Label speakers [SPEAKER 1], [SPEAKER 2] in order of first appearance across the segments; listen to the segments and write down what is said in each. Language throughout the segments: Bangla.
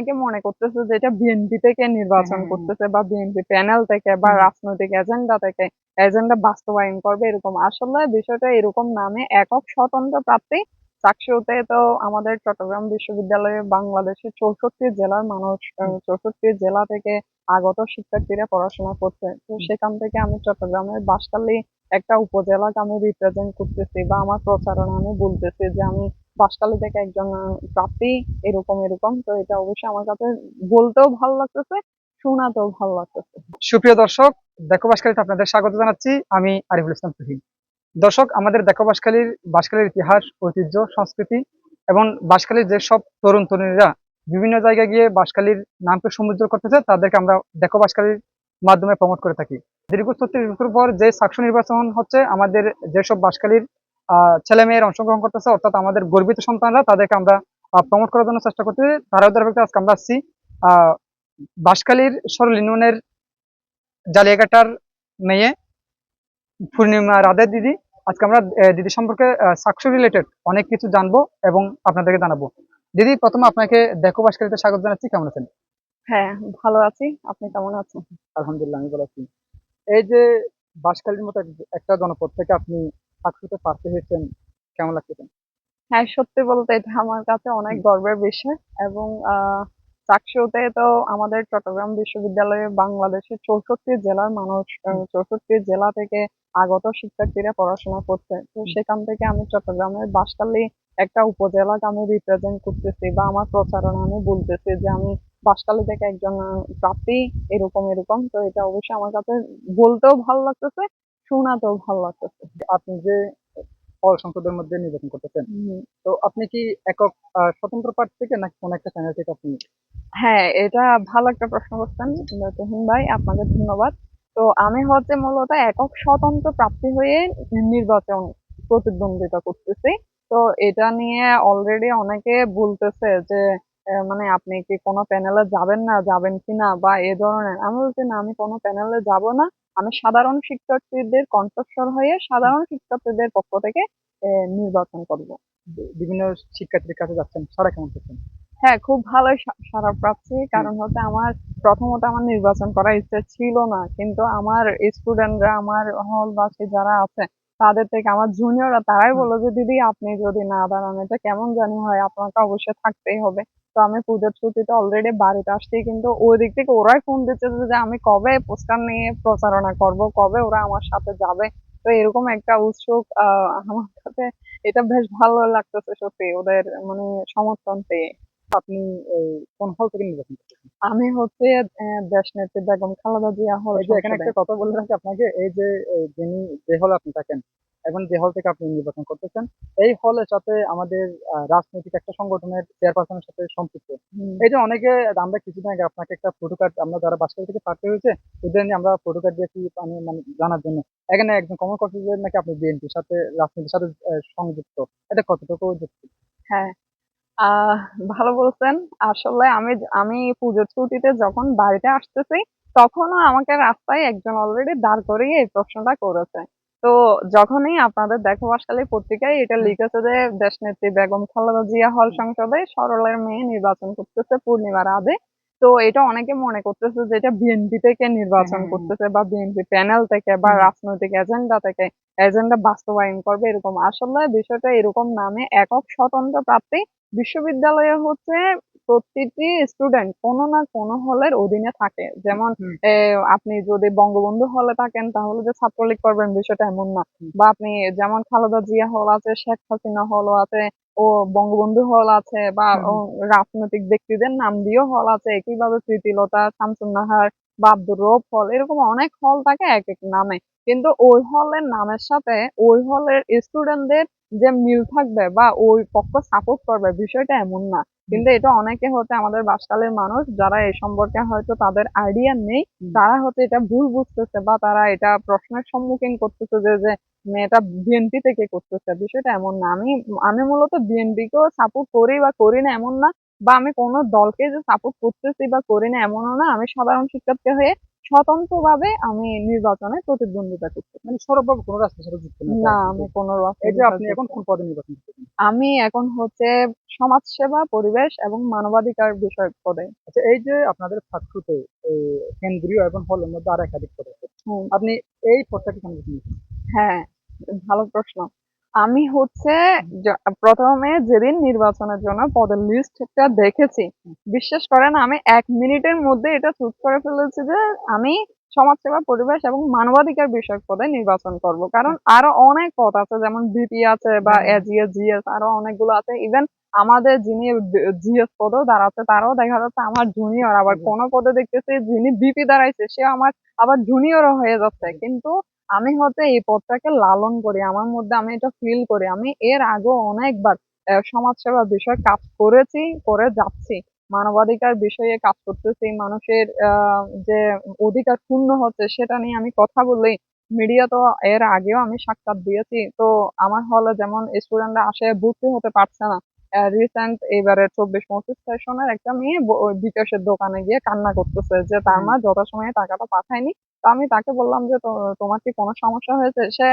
[SPEAKER 1] অনেকে মনে করতেছে যে এটা বিএনপি থেকে নির্বাচন
[SPEAKER 2] হ্যাঁ।
[SPEAKER 1] করতেছে বা বিএনপি প্যানেল থেকে বা রাজনৈতিক এজেন্ডা থেকে এজেন্ডা বাস্তবায়ন করবে এরকম। আসলে বিষয়টা এরকম নামে একক স্বতন্ত্র প্রার্থী। চাকসুতে তো আমাদের চট্টগ্রাম বিশ্ববিদ্যালয়ে বাংলাদেশের চৌষট্টি জেলার মানুষ চৌষট্টি জেলা থেকে আগত শিক্ষার্থীরা পড়াশোনা করছে। তো সেখান থেকে আমি চট্টগ্রামের বাঁশখালী একটা উপজেলাকে আমি রিপ্রেজেন্ট করতেছি বা আমার প্রচারণা আমি বলতেছি যে আমি বাঁশখালী থেকে একজন প্রার্থী এরকম এরকম। তো এটা অবশ্যই আমার কাছে বলতেও ভালো লাগতেছে, শোনাতেও ভালো লাগতেছে।
[SPEAKER 2] সুপ্রিয় দর্শক দেখো বাসখালীতে আপনাদের স্বাগত জানাচ্ছি। আমি আরিফুল ইসলাম তুহিন। দর্শক, আমাদের দেখো বাসখালীর বাসখালীর ইতিহাস, ঐতিহ্য, সংস্কৃতি এবং বাসখালীর যেসব তরুণ তরুণীরা বিভিন্ন জায়গায় গিয়ে বাসখালীর নামকে সমুজ্জ্বল করতেছে, তাদেরকে আমরা দেখো বাসখালীর মাধ্যমে প্রমোট করে থাকি। দীর্ঘ ছত্রিশ বছর পর যে সাকসু নির্বাচন হচ্ছে, আমাদের যেসব বাসখালীর আহ ছেলে মেয়ের অংশগ্রহণ করতেছে অর্থাৎ আমাদের গর্বিত সন্তানরা তাদেরকে আমরা প্রমোট করার জন্য চেষ্টা করতেছি। তারাও ধারাবাহিকতা আজকে আমরা আসছি আহ বাসখালীর সরল ইউনিয়নের জালিয়াঘাটার মেয়ে পূর্ণিমা রাধের দিদি। আজকে আমরা দিদি সম্পর্কে সাকসু রিলেটেড অনেক কিছু জানব এবং আপনাদেরকে জানাব। দিদি প্রথমে আপনাকে দেখো বাসকালীতে স্বাগত জানাচ্ছি কেমন আছেন?
[SPEAKER 1] হ্যাঁ ভালো আছি। আপনি কেমন আছেন?
[SPEAKER 2] আলহামদুলিল্লাহ আমি ভালো আছি। এই যে বাসকালীর মতো একটা জনপদ থেকে আপনি সাকসুতে প্রার্থী হয়েছেন কেমন লাগতেছেন
[SPEAKER 1] হ্যাঁ সত্যি বলতে এটা আমার কাছে অনেক গর্বের বিষয় এবং চাকসুতে তো আমাদের চট্টগ্রাম বিশ্ববিদ্যালয়ে বাংলাদেশের চৌষট্টি জেলার মানুষ চৌষট্টি জেলা থেকে আগত শিক্ষার্থীরা পড়াশোনা করছে। তো সেখান থেকে আমি চট্টগ্রামের বাঁশখালী একটা উপজেলাকে আমি রিপ্রেজেন্ট করতেছি বা আমার প্রচারণা আমি বলতেছি যে আমি বাঁশখালী থেকে একজন প্রার্থী এরকম এরকম। তো এটা অবশ্যই আমার কাছে বলতেও ভালো লাগতেছে শোনাতেও ভালো লাগতেছে।
[SPEAKER 2] আপনি যে হল সংসদের মধ্যে নির্বাচন করতেছেন তো আপনি কি একক স্বতন্ত্র প্রার্থী থেকে নাকি কোন একটা চ্যানেল থেকে আপনি
[SPEAKER 1] হ্যাঁ এটা ভালো একটা প্রশ্ন করছেন তুহিন ভাই আপনাকে ধন্যবাদ। তো আমি হচ্ছে মূলত একক স্বতন্ত্র প্রার্থী হয়ে নির্বাচন প্রতিদ্বন্দ্বিতা করতেছি। তো এটা নিয়ে অলরেডি অনেকে বলতেছে যে মানে আপনি কি কোনো প্যানেলে যাবেন না যাবেন কি না বা এ ধরনের আমি বলছি না আমি কোনো প্যানেলে যাব না। আমি সাধারণ শিক্ষার্থীদের কণ্ঠস্বর হয়ে সাধারণ শিক্ষার্থীদের পক্ষ থেকে নির্বাচন করব।
[SPEAKER 2] বিভিন্ন শিক্ষার্থীর কাছে যাচ্ছেন। সারা কেমন করছেন?
[SPEAKER 1] হ্যাঁ খুব ভালোই সা- সাড়া পাচ্ছি। কারণ হচ্ছে আমার প্রথমত আমার নির্বাচন করার ইচ্ছে ছিল না। কিন্তু আমার স্টুডেন্টরা আমার হল হলবাসী যারা আছে তাদের থেকে আমার জুনিয়ররা তারাই। বলল যে দিদি আপনি যদি না দাঁড়ান এটা কেমন জানি হয়? আপনাকে অবশ্যই থাকতেই হবে। তো আমি পুজোর ছুটিতে অলরেডি বাড়িতে আসছি কিন্তু ওই দিক থেকে ওরাই ফোন দিচ্ছে যে আমি কবে পোস্টার নিয়ে প্রচারণা করব কবে ওরা আমার সাথে যাবে? তো এরকম একটা উৎসুক আমার কাছে এটা বেশ ভালো লাগতেছে সত্যি ওদের মানে সমর্থন পেয়ে।
[SPEAKER 2] আপনি কোন হল থেকে নির্বাচন
[SPEAKER 1] আমি হচ্ছে আহ, দেশনেত্রী বেগম খালেদা জিয়া হল
[SPEAKER 2] এখানে একটা কথা বলে রাখি আপনাকে এই যে যিনি যে হলে আপনি থাকেন এবং যে হল থেকে আপনি নির্বাচন করতেছেন এই হলের সাথে আমাদের রাজনৈতিক একটা সংগঠনের চেয়ারপারসনের সাথে সম্পৃক্ত। এই যে অনেকে আমরা কিছুদিন আগে আপনাকে একটা ফটো কার্ড আমরা যারা বাসকাল থেকে প্রার্থী হয়েছে ওদের নিয়ে আমরা ফটো কার্ড দিয়েছি আমি মানে জানার জন্য। এখানে একজন কমন করছে নাকি আপনি বিএনপির সাথে রাজনীতির সাথে সংযুক্ত? এটা কতটুকু যুক্তি?
[SPEAKER 1] হ্যাঁ। আহ ভালো বলছেন। আসলে আমি আমি পুজোর ছুটিতে যখন বাড়িতে আসতেছি তখনও আমাকে রাস্তায় একজন অলরেডি দাঁড় করিয়ে এই প্রশ্নটা করেছে। তো যখনই আপনাদের দেখো বাসকালী পত্রিকায় এটা লিখেছে যে দেশনেত্রী বেগম খালেদা জিয়া হল সংসদে সরলের মেয়ে নির্বাচন করতেছে পূর্ণিমা রাধে তো এটা অনেকে মনে করতেছে যে এটা বিএনপি থেকে নির্বাচন করতেছে বা বিএনপি প্যানেল থেকে বা রাজনৈতিক এজেন্ডা থেকে এজেন্ডা বাস্তবায়ন করবে এরকম। আসলে বিষয়টা এরকম নামে একক স্বতন্ত্র প্রার্থী বিশ্ববিদ্যালয়ে হচ্ছে প্রতিটি স্টুডেন্ট কোনো না কোনো হলের অধীনে থাকে। যেমন আপনি যদি বঙ্গবন্ধু হলে থাকেন তাহলে যে ছাত্রলীগ করবেন বিষয়টা এমন না। বা আপনি যেমন খালেদা জিয়া হল আছে শেখ হাসিনা হল আছে ও বঙ্গবন্ধু হল আছে বা রাজনৈতিক ব্যক্তিদের নাম দিয়েও হল আছে একইভাবে প্রীতিলতা শামসুন্নাহার বা আব্দুর রৌফ হল এরকম অনেক হল থাকে এক এক নামে। কিন্তু ওই হলের নামের সাথে ওই হলের স্টুডেন্টদের যে মিল থাকবে বা ওই পক্ষ সাপোর্ট করবে বিষয়টা এমন না। কিন্তু এটা অনেকে হচ্ছে আমাদের বাসকালের মানুষ যারা এই সম্পর্কে হয়তো তাদের আইডিয়া নেই তারা হচ্ছে এটা ভুল বুঝতেছে বা তারা এটা প্রশ্নের সম্মুখীন করতেছে যে যে মেয়েটা বিএনপি থেকে করতেছে। বিষয়টা এমন না। আমি আমি মূলত বিএনপি কেও সাপোর্ট করি বা করি না এমন না বা আমি কোনো দলকে যে সাপোর্ট করতেছি বা করি না এমনও না। আমি সাধারণ শিক্ষার্থী হয়ে স্বতন্ত্রভাবে আমি নির্বাচনে প্রতিদ্বন্দ্বিতা করছি।
[SPEAKER 2] মানে সরবভাবে কোনো রাস্তার সাথে যুক্ত না?
[SPEAKER 1] আমি কোনো
[SPEAKER 2] যে আপনি এখন কোন পদে নির্বাচন
[SPEAKER 1] আমি এখন হচ্ছে সমাজ সেবা পরিবেশ এবং মানবাধিকার বিষয়ক পদে।
[SPEAKER 2] আচ্ছা এই যে আপনাদের ছাত্রতে কেন্দ্রীয় এবং হলের মধ্যে আর একাধিক পদ আপনি এই পদটাকে কেন?
[SPEAKER 1] হ্যাঁ ভালো প্রশ্ন। আমি হচ্ছে প্রথমে যেদিন নির্বাচনের জন্য পদের লিস্টটা দেখেছি বিশ্বাস করেন আমি এক মিনিটের মধ্যে এটা চুজ করে ফেলেছি যে আমি সমাজসেবা পরিবেশ এবং মানবাধিকার বিষয়ক পদে নির্বাচন করব। কারণ আরও অনেক পদ আছে যেমন বিপি আছে বা এজিএস জিএস আরও অনেকগুলো আছে। ইভেন আমাদের যিনি জিএস পদেও দাঁড়াচ্ছে তারাও দেখা যাচ্ছে আমার জুনিয়র আবার। কোন পদে দেখতেছি যিনি বিপি দাঁড়াইছে সে আমার আবার জুনিয়রও হয়ে যাচ্ছে। কিন্তু আমি হচ্ছে এই পদটাকে লালন করি আমার মধ্যে আমি এটা ফিল করি। আমি এর আগেও অনেকবার সমাজসেবা বিষয়ে কাজ করেছি করে যাচ্ছি। মানবাধিকার বিষয়ে কাজ করতেছি মানুষের যে অধিকার ক্ষুণ্ণ হচ্ছে সেটা নিয়ে আমি কথা বলি। মিডিয়া তো এর আগেও আমি সাক্ষাৎ দিয়েছি। তো আমার হলে যেমন স্টুডেন্টরা আসে ভর্তি হতে পারছে না। রিসেন্ট এবারে চব্বিশ পঁচিশ সেশনের একটা মেয়ে বিকাশের দোকানে গিয়ে কান্না করতেছে যে তার। মা যথাসময়ে টাকাটা পাঠায়নি। তো আমি তাকে বললাম যে তোমার কি কোনো সমস্যা হয়েছে? সে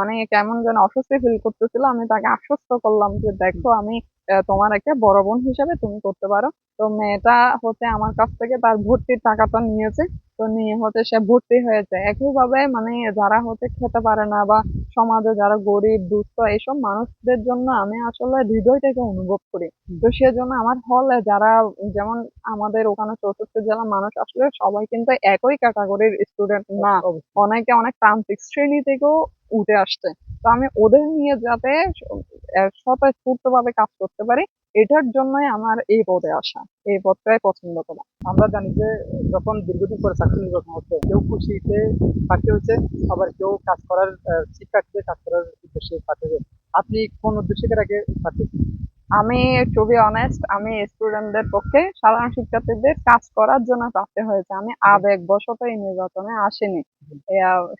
[SPEAKER 1] মানে কেমন যেন অস্বস্তি ফিল করতেছিল আমি তাকে আশ্বস্ত করলাম যে দেখো আমি তোমার একটা বড় বোন হিসেবে তুমি করতে পারো। তো মেয়েটা হচ্ছে আমার কাছ থেকে তার ভর্তির টাকাটা নিয়েছে। তো নিয়ে হচ্ছে সে ভর্তি হয়েছে। একইভাবে মানে যারা হচ্ছে খেতে পারে না বা সমাজে যারা গরিব দুস্থ এইসব মানুষদের জন্য আমি আসলে হৃদয় থেকে অনুভব করি। তো সেজন্য আমার হলে যারা যেমন আমাদের ওখানে চতুর্থ জেলার মানুষ আসলে সবাই কিন্তু একই ক্যাটাগরির স্টুডেন্ট না। অনেকে অনেক প্রান্তিক শ্রেণি থেকেও উঠে আসছে। তো আমি ওদের নিয়ে যাতে স্বতঃস্ফূর্তভাবে কাজ করতে পারি, এটার জন্যই আমার এই পদে আসা। এই পদটাই পছন্দ করা।
[SPEAKER 2] আমরা জানি যে, যখন দীর্ঘদিন পরে চাকরি নির্বাচন হচ্ছে কেউ খুশিতে চাকরি হচ্ছে আবার কেউ কাজ করার শিক্ষার্থীদের কাজ করার উদ্দেশ্যে পাঠিয়েছে আপনি কোন উদ্দেশ্যে আগে প্রার্থী
[SPEAKER 1] আমি টু বি অনেস্ট আমি স্টুডেন্টদের পক্ষে সাধারণ শিক্ষার্থীদের কাজ করার জন্য প্রার্থী হয়েছে। আমি আবেগ বশত এই নির্বাচনে আসিনি।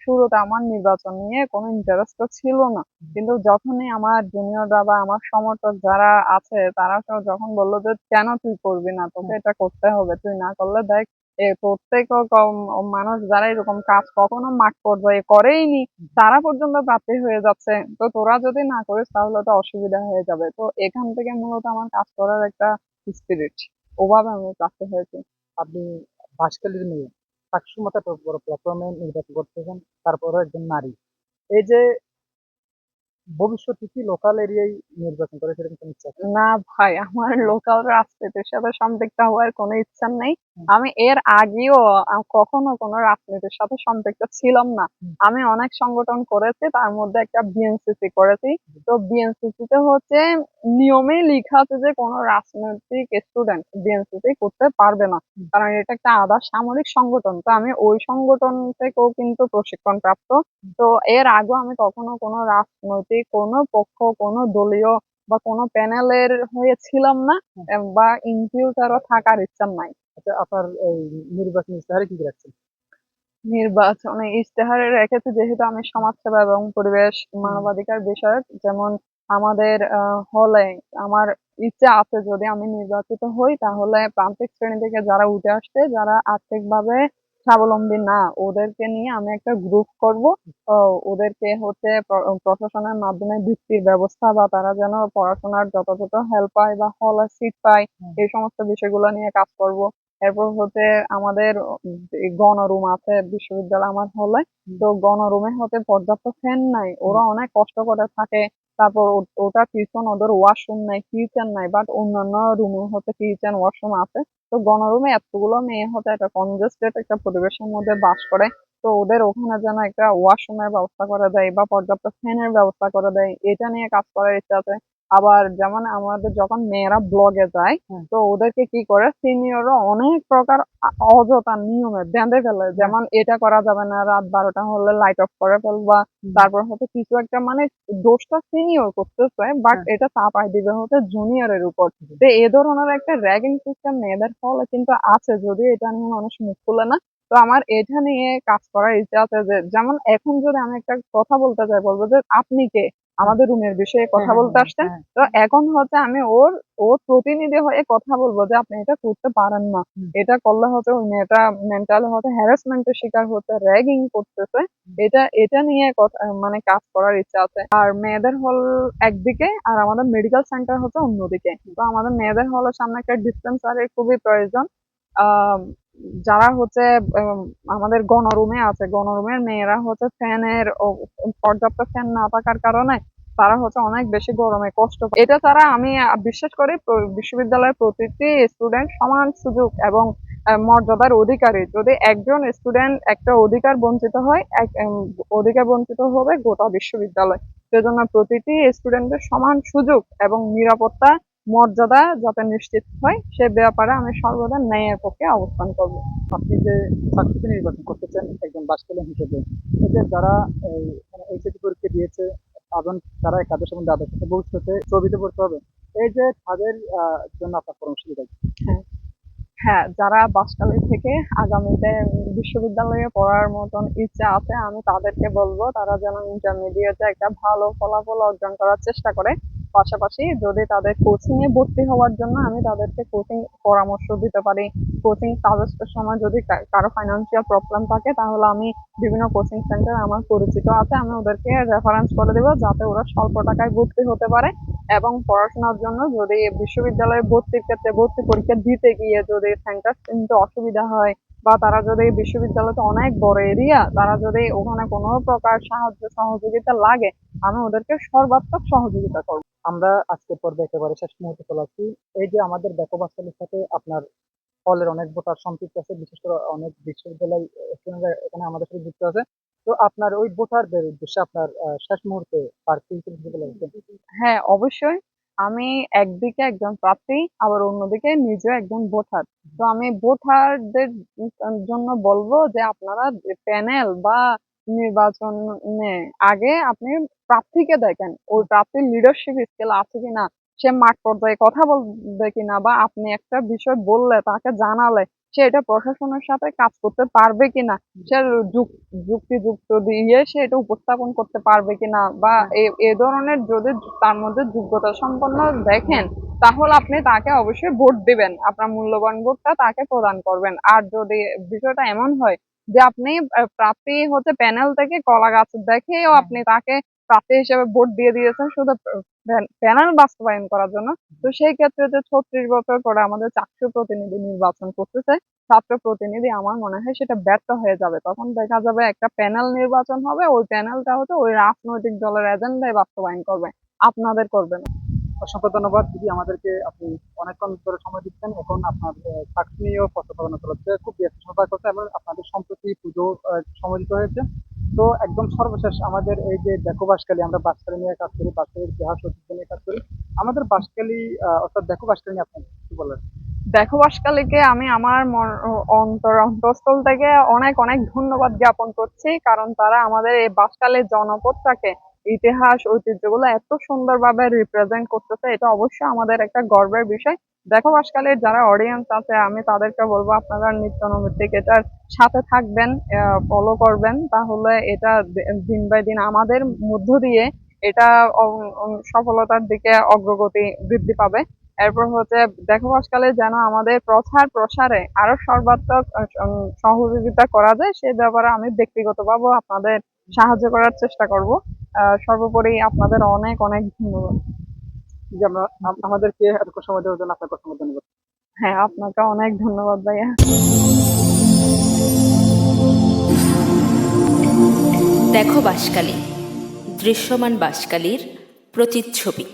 [SPEAKER 1] শুরুতে আমার নির্বাচন নিয়ে কোনো ইন্টারেস্ট ছিল না। কিন্তু যখনই আমার জুনিয়ররা বা আমার সমর্থক যারা আছে তারা তো যখন বলল যে কেন তুই করবি না? তোকে এটা করতে হবে। তুই না করলে দেখ প্রত্যেক মানুষ যারা এরকম কাজ কখনো মাঠ পর্যায়ে করেইনি, তারা পর্যন্ত প্রাপ্তি হয়ে যাচ্ছে। তো তোরা যদি না করিস, তাহলে তো অসুবিধা হয়ে যাবে। তো এখান থেকে মূলত আমার কাজ করার একটা স্পিরিট ওভাবে আমি প্রাপ্তি হয়েছি।
[SPEAKER 2] আপনি বাসকালীর মেয়ে সাক্ষমতা বড় প্ল্যাটফর্মে নির্বাচন করতেছেন তারপরে একজন নারী। এই যে ভবিষ্যতে কি লোকাল এরিয়ায় নির্বাচন করে সেরকম কোনো ইচ্ছা?
[SPEAKER 1] না ভাই আমার লোকাল রাজনীতির সাথে সম্পৃক্ত হওয়ার কোনো ইচ্ছা নেই। আমি এর আগেও কখনো কোনো রাজনীতির সাথে সম্পৃক্ত ছিলাম না। আমি অনেক সংগঠন করেছি তার মধ্যে একটা বিএনসিসি করেছি। তো বিএনসিসি তে হচ্ছে নিয়মে লেখা আছে যে কোনো রাজনৈতিক স্টুডেন্ট বিএনসিসি করতে পারবে না। কারণ এটা একটা আধা সামরিক সংগঠন তো আমি ওই সংগঠন থেকেও কিন্তু প্রশিক্ষণ প্রাপ্ত তো এর আগেও আমি কখনো কোনো রাজনৈতিক কোনো পক্ষ কোনো দলীয় বা কোনো প্যানেলের হয়ে ছিলাম না বা ইন ফিউচারও থাকার ইচ্ছা নাই।
[SPEAKER 2] আচ্ছা আপনার এই নির্বাচনী ইস্তাহারে কি রাখছেন?
[SPEAKER 1] নির্বাচনে ইশতেহারে রেখেছি যেহেতু আমি সমাজসেবা এবং পরিবেশ মানবাধিকার বিষয়ক যেমন আমাদের হলে আমার ইচ্ছা আছে যদি আমি নির্বাচিত হই তাহলে প্রান্তিক শ্রেণি থেকে যারা উঠে আসছে যারা আর্থিকভাবে স্বাবলম্বী না ওদেরকে নিয়ে আমি একটা গ্রুপ করব। ওদেরকে হচ্ছে প্রশাসনের মাধ্যমে বৃত্তির ব্যবস্থা বা তারা যেন পড়াশোনার যথাযথ হেল্প পায় বা হলে সিট পায় এই সমস্ত বিষয়গুলো নিয়ে কাজ করব। এরপর হচ্ছে আমাদের গণরুম আছে বিশ্ববিদ্যালয় আমার হলে। তো গণরুমে হতে পর্যাপ্ত ফ্যান নাই ওরা অনেক কষ্ট করে থাকে। তারপর ওটা কিচেন ওদের ওয়াশরুম নাই কিচেন নাই বাট অন্যান্য রুমে হচ্ছে কিচেন ওয়াশরুম আছে। তো গণরুমে এতগুলো মেয়ে হতে একটা কনজেস্টেড একটা পরিবেশের মধ্যে বাস করে। তো ওদের ওখানে যেন একটা ওয়াশরুমের ব্যবস্থা করে দেয় বা পর্যাপ্ত ফ্যানের ব্যবস্থা করে দেয়, এটা নিয়ে কাজ করার ইচ্ছা আছে। আবার যেমন আমাদের যখন মেয়েরা ব্লগে যায় তো ওদেরকে কি করে? সিনিয়ররা অনেক প্রকার অযথা নিয়মে বেঁধে ফেলে। যেমন এটা করা যাবে না রাত বারোটা হলে লাইট অফ করে ফেলবা। তারপর হচ্ছে কিছু একটা মানে দোষটা সিনিয়র করতেছে বাট
[SPEAKER 2] হ্যাঁ।
[SPEAKER 1] এটা চাপাই দিবে হচ্ছে জুনিয়রের উপর। তো এ ধরনের একটা র্যাগিং সিস্টেম মেয়েদের ফলে কিন্তু আছে যদি এটা নিয়ে মানুষ মুখ খুলে না। তো আমার এটা নিয়ে কাজ করার ইচ্ছা আছে যে যেমন এখন যদি আমি একটা কথা বলতে চাই বলব যে আপনি কে? আমাদের রুমের বিষয়ে কথা
[SPEAKER 2] হ্যাঁ,
[SPEAKER 1] বলতে
[SPEAKER 2] হ্যাঁ,
[SPEAKER 1] আসছেন
[SPEAKER 2] হ্যাঁ।
[SPEAKER 1] তো এখন হচ্ছে আমি ওর ওর প্রতিনিধি হয়ে কথা বলব যে আপনি এটা করতে পারেন না। এটা করলে হচ্ছে ওই মেয়েটা মেন্টাল হচ্ছে হ্যারাসমেন্টের শিকার হচ্ছে র্যাগিং করতেছে। এটা এটা নিয়ে কথা মানে কাজ করার ইচ্ছা আছে। আর মেয়েদের হল একদিকে আর আমাদের মেডিকেল সেন্টার হচ্ছে অন্যদিকে। তো আমাদের মেয়েদের হলের সামনে একটা ডিসপেন্সারি খুবই প্রয়োজন। যারা হচ্ছে আমাদের গণরুমে আছে। গণরুমের মেয়েরা হচ্ছে ফ্যানের পর্যাপ্ত ফ্যান না থাকার কারণে তারা হচ্ছে অনেক বেশি গরমে কষ্ট এটা ছাড়া আমি বিশ্বাস করি বিশ্ববিদ্যালয়ের প্রতিটি স্টুডেন্ট সমান সুযোগ এবং মর্যাদার অধিকারী। যদি একজন স্টুডেন্ট একটা অধিকার বঞ্চিত হয়, এক অধিকার বঞ্চিত হবে গোটা বিশ্ববিদ্যালয়। সেজন্য প্রতিটি স্টুডেন্টের সমান সুযোগ এবং নিরাপত্তা, মর্যাদা যাতে নিশ্চিত হয়, সে ব্যাপারে আমি সর্বদা ন্যায়ের পক্ষে অবস্থান করব।
[SPEAKER 2] আপনি যে চাকরিতে নির্বাচন করতেছেন একজন বাসকালীন হিসেবে যে যারা এই মানে পরীক্ষা দিয়েছে এবং তারা একাদশ সম্বন্ধে দ্বাদশ সাথে ভবিষ্যতে ছবিতে পড়তে হবে। এই যে তাদের জন্য আপনার পরামর্শ দিতে
[SPEAKER 1] হ্যাঁ হ্যাঁ যারা বাসকালে থেকে আগামীতে বিশ্ববিদ্যালয়ে পড়ার মতন ইচ্ছা আছে, আমি তাদেরকে বলব, তারা যেন ইন্টারমিডিয়েটে একটা ভালো ফলাফল অর্জন করার চেষ্টা করে। পাশাপাশি যদি তাদের কোচিং এ ভর্তি হওয়ার জন্য আমি তাদেরকে কোচিং পরামর্শ দিতে পারি। কোচিং সাজেস্টের সময় যদি কারও ফাইন্যান্সিয়াল প্রবলেম থাকে, তাহলে আমি বিভিন্ন কোচিং সেন্টার আমার পরিচিত আছে, আমি ওদেরকে রেফারেন্স করে দেবো যাতে ওরা স্বল্প টাকায় ভর্তি হতে পারে এবং পড়াশোনার জন্য যদি বিশ্ববিদ্যালয়ে ভর্তির ক্ষেত্রে ভর্তি পরীক্ষা দিতে গিয়ে যদি সেন্টার কিন্তু অসুবিধা হয় বা তারা যদি বিশ্ববিদ্যালয়টা অনেক বড় এরিয়া তারা যদি ওখানে কোনো প্রকার সাহায্য সহযোগিতা লাগে আমি ওদেরকে সর্বাত্মক সহযোগিতা করব।
[SPEAKER 2] আমরা আজকের পর্বে একেবারে শেষ মুহূর্তে চলে আসছি। এই যে আমাদের বাসকালীর সাথে আপনার হলের অনেক ভোটার সম্পৃক্ত আছে, বিশেষ করে অনেক বিশ্ববিদ্যালয় এখানে আমাদের সাথে যুক্ত আছে। তো আপনার ওই ভোটারদের উদ্দেশ্যে আপনার শেষ মুহূর্তে?
[SPEAKER 1] হ্যাঁ অবশ্যই। আমি একদিকে একজন প্রার্থী, আবার অন্যদিকে নিজেও একজন ভোটার। তো আমি ভোটারদের জন্য বলব যে আপনারা প্যানেল বা নির্বাচনে আগে আপনি প্রার্থীকে দেখেন ওই প্রার্থীর লিডারশিপ স্কিল আছে কিনা সে মাঠ পর্যায়ে কথা বলবে কিনা বা আপনি একটা বিষয় বললে তাকে জানালে সে এটা প্রশাসনের সাথে কাজ করতে পারবে কিনা সে যুক- যুক্তিযুক্ত দিয়ে সে এটা উপস্থাপন করতে পারবে কিনা বা এ ধরনের যদি তার মধ্যে যোগ্যতা সম্পন্ন দেখেন তাহলে আপনি তাকে অবশ্যই ভোট দিবেন আপনার মূল্যবান ভোটটা তাকে প্রদান করবেন। আর যদি বিষয়টা এমন হয় যে আপনি প্রার্থী হচ্ছে প্যানেল থেকে কলা গাছ দেখেও আপনি তাকে প্রার্থী হিসেবে ভোট দিয়ে দিয়েছেন শুধু প্যানেল বাস্তবায়ন করার জন্য। তো সেই ক্ষেত্রে যে ছত্রিশ বছর পরে আমাদের চাকরি প্রতিনিধি নির্বাচন করতেছে ছাত্র প্রতিনিধি আমার মনে হয় সেটা ব্যর্থ হয়ে যাবে। তখন দেখা যাবে একটা প্যানেল নির্বাচন হবে ওই প্যানেলটা হচ্ছে ওই রাজনৈতিক দলের এজেন্ডায় বাস্তবায়ন করবে আপনাদের করবে না।
[SPEAKER 2] অসংখ্য ধন্যবাদ। দিদি আমাদেরকে আপনি অনেকক্ষণ ধরে সময় দিচ্ছেন। এখন আপনার নিয়েও প্রস্তাবনা চলছে। খুব ব্যস্ত করছে এবং আপনাদের সম্প্রতি পুজো আহ, সমবেত হয়েছে। তো একদম সর্বশেষ আমাদের এই যে দেখো বাসকালী আমরা বাসকালী নিয়ে কাজ করি বাসকালীর ইতিহাস ঐতিহ্য নিয়ে কাজ করি। আমাদের বাসকালী অর্থাৎ দেখো বাসকালী নিয়ে আপনি কি বলেন?
[SPEAKER 1] দেখো বাসকালীকে আমি আমার অন্তর অন্তঃস্থল থেকে অনেক অনেক ধন্যবাদ জ্ঞাপন করছি। কারণ তারা আমাদের এই বাসকালের জনপদটাকে ইতিহাস, ঐতিহ্যগুলো এত সুন্দরভাবে রিপ্রেজেন্ট করতেছে, এটা অবশ্যই আমাদের একটা গর্বের বিষয়। দেখো বাসকালীর যারা অডিয়েন্স আছে, আমি তাদেরকে বলব আপনারা নিত্য নৈমিত্তিক এটার সাথে থাকবেন ফলো করবেন। তাহলে এটা দিন বাই দিন আমাদের মধ্য দিয়ে এটা সফলতার দিকে অগ্রগতি বৃদ্ধি পাবে। এরপর হচ্ছে, দেখো আজকালে যেন আমাদের প্রচার প্রসারে আরও সর্বাত্মক সহযোগিতা করা যায়, সে ব্যাপারে আমি ব্যক্তিগতভাবে আপনাদের সাহায্য করার চেষ্টা করব। সর্বোপরি আপনাদের অনেক অনেক ধন্যবাদ।
[SPEAKER 2] যে আমরা আমাদেরকে এতক্ষণ সময় দেওয়ার জন্য আপনাকে অসংখ্য ধন্যবাদ।
[SPEAKER 1] হ্যাঁ আপনাকে অনেক ধন্যবাদ ভাইয়া।
[SPEAKER 3] দেখো বাসকালী দৃশ্যমান বাসকালীর প্রতিচ্ছবি।